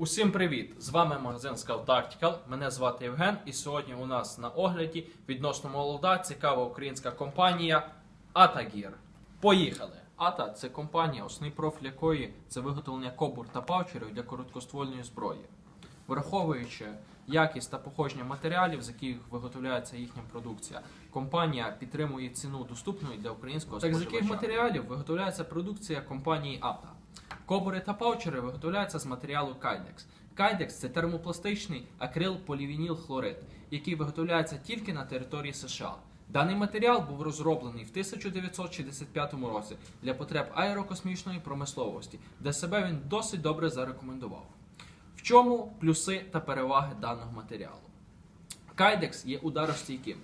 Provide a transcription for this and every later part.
Усім привіт! З вами магазин Scout Tactical. Мене звати Євген, і сьогодні у нас на огляді відносно молода, цікава українська компанія Atagir. Поїхали! Ата це компанія, основний профіль якої це виготовлення кобур та паучерів для короткоствольної зброї. Враховуючи якість та походження матеріалів, з яких виготовляється їхня продукція, компанія підтримує ціну доступною для українського Так, з яких матеріалів виготовляється продукція компанії АТА. Кобури та паучери виготовляються з матеріалу Kydex. Kydex – це термопластичний акрил-полівініл хлорид, який виготовляється тільки на території США. Даний матеріал був розроблений в 1965 році для потреб аерокосмічної промисловості, де себе він досить добре зарекомендував. В чому плюси та переваги даного матеріалу? Кайдекс є ударостійким.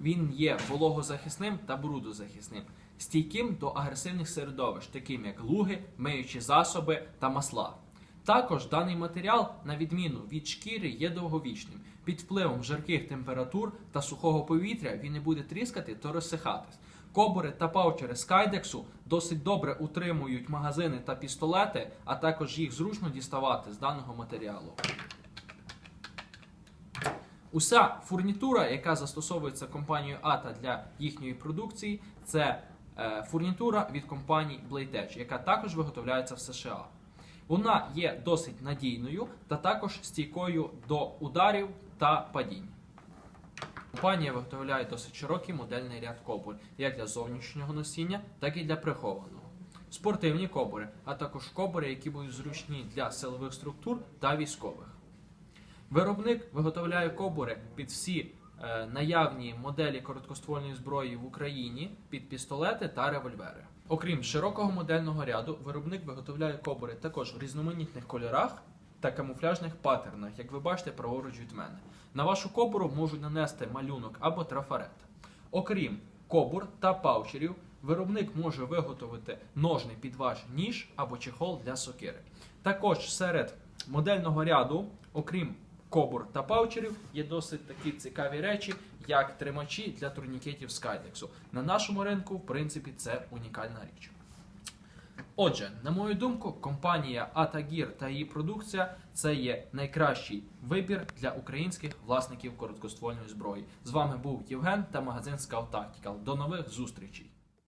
Він є вологозахисним та брудозахисним, стійким до агресивних середовищ, таким як луги, миючі засоби та масла. Також даний матеріал, на відміну від шкіри, є довговічним. Під впливом жарких температур та сухого повітря він не буде тріскати та розсихатись. Кобури та паучери з кайдексу досить добре утримують магазини та пістолети, а також їх зручно діставати з даного матеріалу. Уся фурнітура, яка застосовується компанією ATA для їхньої продукції, це е, фурнітура від компанії Blade яка також виготовляється в США. Вона є досить надійною та також стійкою до ударів та падінь. Компанія виготовляє досить широкий модельний ряд кобур, як для зовнішнього носіння, так і для прихованого. Спортивні кобури, а також кобури, які будуть зручні для силових структур та військових. Виробник виготовляє кобури під всі е, наявні моделі короткоствольної зброї в Україні під пістолети та револьвери. Окрім широкого модельного ряду, виробник виготовляє кобури також в різноманітних кольорах та камуфляжних паттернах, як ви бачите праворуч від мене. На вашу кобуру можуть нанести малюнок або трафарет. Окрім кобур та паучерів, виробник може виготовити ножний під ваш ніж або чехол для сокири. Також серед модельного ряду, окрім кобур та паучерів, є досить такі цікаві речі, як тримачі для турнікетів Скайдексу. На нашому ринку, в принципі, це унікальна річ. Отже, на мою думку, компанія Atagir та її продукція це є найкращий вибір для українських власників короткоствольної зброї. З вами був Євген та магазин Scout Tactical. До нових зустрічей!